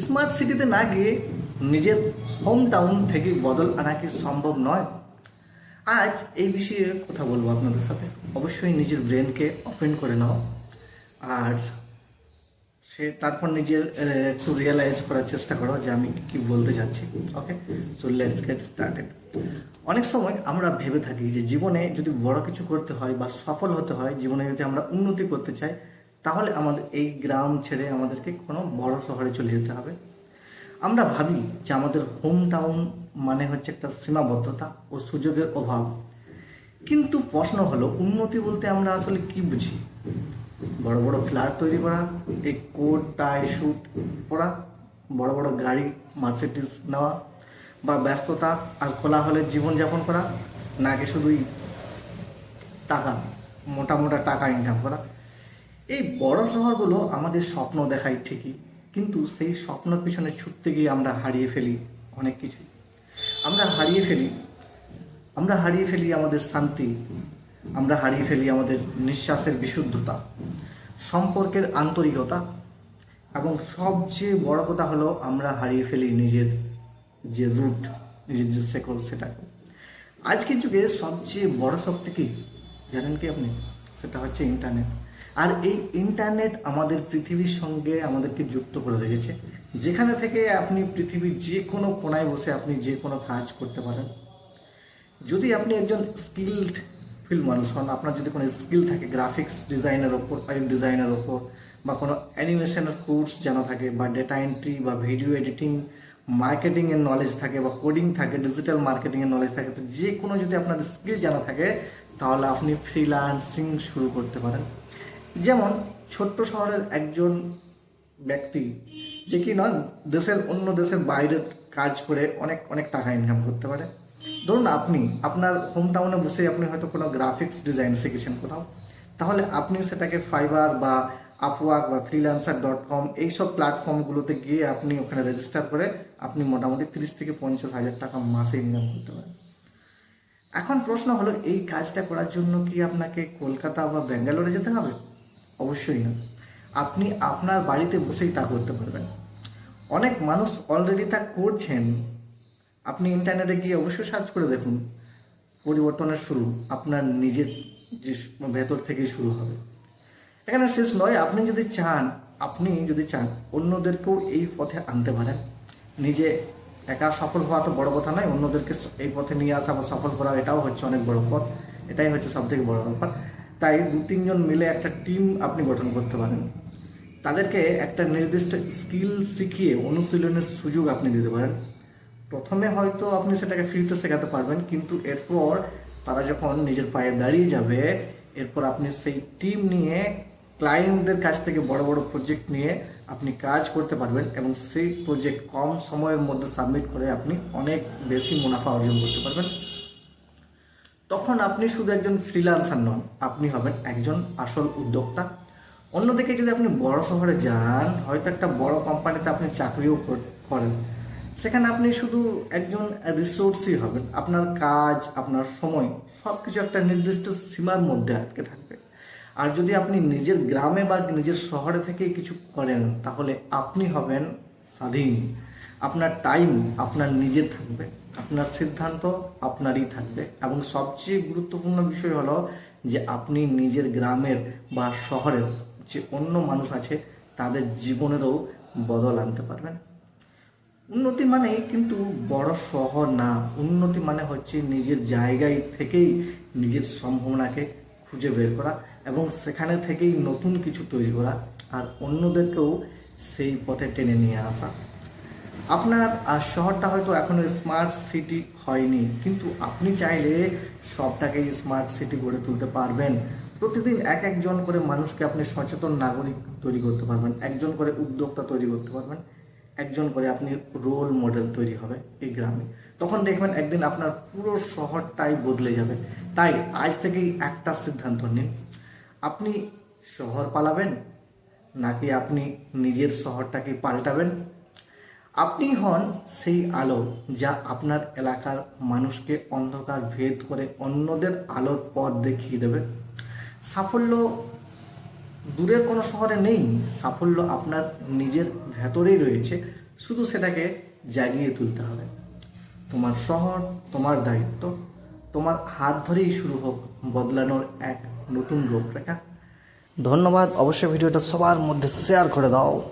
Smart সিটিতে না গিয়ে নিজের হোম টাউন থেকে বদল আনা কি সম্ভব নয়? আজ এই বিষয়ে কথা বলব আপনাদের সাথে। অবশ্যই নিজের ব্রেনকে ওপেন করে নাও। আর সে তারপর নিজের একটু রিয়েলাইজ করার চেষ্টা করো যে আমি কি বলতে চাচ্ছি। Okay so let's get started অনেক সময় আমরা ভেবে থাকি যে জীবনে যদি বড় কিছু করতে হয় বা সফল হতে হয়, জীবনে যদি আমরা উন্নতি করতে চাই তাহলে আমাদের এই গ্রাম ছেড়ে আমাদেরকে কোনো বড় শহরে চলে যেতে হবে। আমরা ভাবি যে আমাদের হোম টাউন মানে হচ্ছে একটা সীমাবদ্ধতা ও সুযোগের অভাব। কিন্তু প্রশ্ন হলো, উন্নতি বলতে আমরা আসলে কি বুঝি? বড় বড় ফ্ল্যাট তৈরি করা, এই কোট টাই শুট পরা, বড় বড় গাড়ি মার্সিডিস নেওয়া বা ব্যস্ততা আর খোলা হলে জীবনযাপন করা, নাকি শুধুই টাকা, মোটা মোটা টাকা ইনকাম করা? এই বড় শহরগুলো আমাদের স্বপ্ন দেখায় ঠিকই, কিন্তু সেই স্বপ্নের পিছনে ছুটতে গিয়ে আমরা হারিয়ে ফেলি অনেক কিছু আমরা হারিয়ে ফেলি, আমরা হারিয়ে ফেলি আমাদের শান্তি, আমরা হারিয়ে ফেলি আমাদের নিঃশ্বাসের বিশুদ্ধতা, সম্পর্কের আন্তরিকতা, এবং সবচেয়ে বড় কথা হলো আমরা হারিয়ে ফেলি নিজের যে রুট নিজের যে শেকল সেটাকে। আজকের যুগে সবচেয়ে বড় শক্তি কি জানেন কি আপনি? সেটা হচ্ছে ইন্টারনেট আর এই ইন্টারনেট আমাদের পৃথিবীর সঙ্গে আমাদেরকে যুক্ত করে রেখেছে। যেখানে থেকে আপনি পৃথিবীর যে কোনো কোনায় বসে আপনি যে কোনো কাজ করতে পারেন। যদি আপনি একজন স্কিলড ফিল্ড মানুষ হন, আপনার যদি কোনো স্কিল থাকে গ্রাফিক্স ডিজাইনের ওপর ওয়েব ডিজাইনের ওপর, বা কোনো অ্যানিমেশনের কোর্স জানা থাকে, বা ডেটা এন্ট্রি বা ভিডিও এডিটিং মার্কেটিংয়ের নলেজ থাকে, বা কোডিং থাকে ডিজিটাল মার্কেটিংয়ের নলেজ থাকে, তো যে কোনো যদি আপনার স্কিল জানা থাকে, তাহলে আপনি ফ্রিল্যান্সিং শুরু করতে পারেন। যেমন, ছোট্ট শহরের একজন ব্যক্তি যে কি নয়, দেশের অন্য দেশের বাইরে কাজ করে অনেক অনেক টাকা ইনকাম করতে পারে। ধরুন আপনি, আপনার হোম টাউনে বসে আপনি হয়তো কোনো গ্রাফিক্স ডিজাইন শিখেছেন কোথাও। তাহলে আপনি সেটাকে ফাইবার বা আপওয়ার্ক বা ফ্রিল্যান্সার ডট কম এইসব প্ল্যাটফর্মগুলোতে গিয়ে আপনি ওখানে রেজিস্টার করে আপনি মোটামুটি তিরিশ থেকে পঞ্চাশ হাজার টাকা মাসে ইনকাম করতে পারেন। এখন প্রশ্ন হলো, এই কাজটা করার জন্য কি আপনাকে কলকাতা বা ব্যাঙ্গালোরে যেতে হবে? অবশ্যই না। আপনি আপনার বাড়িতে বসেই তা করতে পারবেন। অনেক মানুষ অলরেডি তা করছেন। আপনি ইন্টারনেটে গিয়ে অবশ্যই সার্চ করে দেখুন। পরিবর্তনের শুরু, আপনার নিজের যে ভেতর থেকেই শুরু হবে। এখানে শেষ নয়, আপনি যদি চান, আপনি যদি চান, অন্যদেরকেও এই পথে আনতে পারেন। নিজে একা সফল হওয়া তো বড় কথা নয়, অন্যদেরকে এই পথে নিয়ে আসা বা সফল করা এটাও হচ্ছে অনেক বড় পথ। এটাই হচ্ছে সব থেকে বড় ব্যাপার। তাই দু তিনজন মিলে একটা টিম আপনি গঠন করতে পারেন। তাদেরকে একটা নির্দিষ্ট স্কিল শিখিয়ে অনুশীলনের সুযোগ আপনি দিতে পারেন। প্রথমে হয়তো আপনি সেটাকে ফ্রিতে শেখাতে পারবেন, কিন্তু এরপর তারা যখন নিজের পায়ে দাঁড়িয়ে যাবে, এরপর আপনি সেই টিম নিয়ে ক্লায়েন্টদের কাছ থেকে বড় বড় প্রজেক্ট নিয়ে আপনি কাজ করতে পারবেন এবং সেই প্রজেক্ট কম সময়ের মধ্যে সাবমিট করে আপনি অনেক বেশি মুনাফা অর্জন করতে পারবেন। তখন আপনি শুধু একজন ফ্রিল্যান্সার নন, আপনি হবেন একজন আসল উদ্যোক্তা। অন্যদিকে যদি আপনি বড় শহরে যান, হয়তো একটা বড় কোম্পানিতে আপনি চাকরিও করেন। সেখানে আপনি শুধু একজন রিসোর্সই হবেন, আপনার কাজ, আপনার সময় সব কিছু একটা নির্দিষ্ট সীমার মধ্যে আটকে থাকবে। আর যদি আপনি নিজের গ্রামে বা নিজের শহরে থেকে কিছু করেন, তাহলে আপনি হবেন স্বাধীন। আপনার টাইম আপনার নিজের থাকবে। আপনার সিদ্ধান্ত আপনারই থাকবে। এবং সবচেয়ে গুরুত্বপূর্ণ বিষয় হলো যে আপনি নিজের গ্রামের বা শহরের যে অন্য মানুষ আছে, তাদের জীবনেরও বদল আনতে পারবেন। উন্নতি মানে কিন্তু বড় শহর না। উন্নতি মানে হচ্ছে নিজের জায়গায় থেকেই নিজের সম্ভাবনাকে খুঁজে বের করা এবং সেখানে থেকেই নতুন কিছু তৈরি করা আর অন্যদেরকেও সেই পথে টেনে নিয়ে আসা। আপনার শহরটা হয়তো এখনও স্মার্ট সিটি হয়নি, কিন্তু আপনি চাইলে সবটাকে স্মার্ট সিটি গড়ে তুলতে পারবেন। প্রতিদিন এক একজন করে মানুষকে আপনি সচেতন নাগরিক তৈরি করতে পারবেন, একজন করে উদ্যোক্তা তৈরি করতে পারবেন, একজন করে আপনি রোল মডেল তৈরি হবে এই গ্রামে। তখন দেখবেন একদিন আপনার পুরো শহরটাই বদলে যাবে। তাই আজ থেকেই একটা সিদ্ধান্ত নিন, আপনি শহর পালাবেন, নাকি আপনি নিজের শহরটাকে পাল্টাবেন? আপনি হন সেই আলো যা আপনার এলাকার মানুষকে অন্ধকার ভেদ করে অন্যদের আলোর পথ দেখিয়ে দেবে। সাফল্য দূরের কোনো শহরে নেই, সাফল্য আপনার নিজের ভেতরেই রয়েছে। শুধু সেটাকে জাগিয়ে তুলতে হবে। তোমার শহর, তোমার দায়িত্ব, তোমার হাত ধরেই শুরু হোক বদলানোর এক নতুন রূপরেখা। ধন্যবাদ, অবশ্যই ভিডিওটা সবার মধ্যে শেয়ার করে দাও।